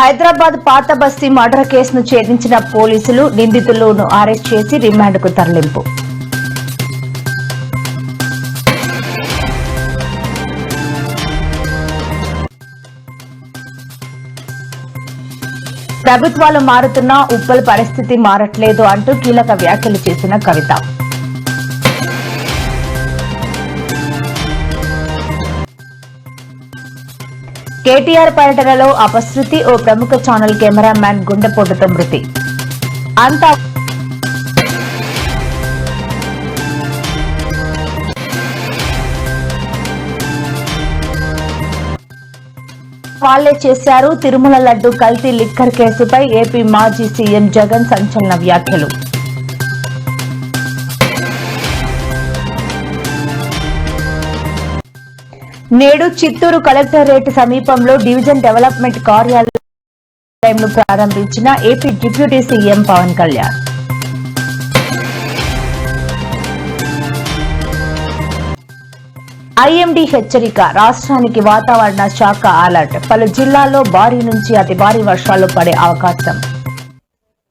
హైదరాబాద్ పాత బస్తీ మర్డర్ కేసును ఛేదించిన పోలీసులు నిందితులను అరెస్ట్ చేసి రిమాండ్కు తరలింపు. ప్రభుత్వాలు మారుతున్నా ఉప్పల్ పరిస్థితి మారట్లేదు అంటూ కీలక వ్యాఖ్యలు చేసిన కవిత. కేటీఆర్ పర్యటనలో అపశృతి ఓ ప్రముఖ ఛానల్ కెమెరామ్యాన్ గుండెపోటుతో మృతి. అంతా వాళ్ళే చేశారు తిరుమల లడ్డు కల్తీ లిక్కర్ కేసుపై ఏపీ మాజీ సీఎం జగన్ సంచలన వ్యాఖ్యలు. నేడు చిత్తూరు కలెక్టరేట్ సమీపంలో డివిజన్ డెవలప్మెంట్ కార్యాలయంను ప్రారంభించిన AP deputy CM Pawan Kalyan. IMD హెచ్చరిక రాష్ట్రానికి వాతావరణ శాఖ అలర్ట్. పలు జిల్లాల్లో భారీ నుంచి అతి భారీ వర్షాలు పడే అవకాశం.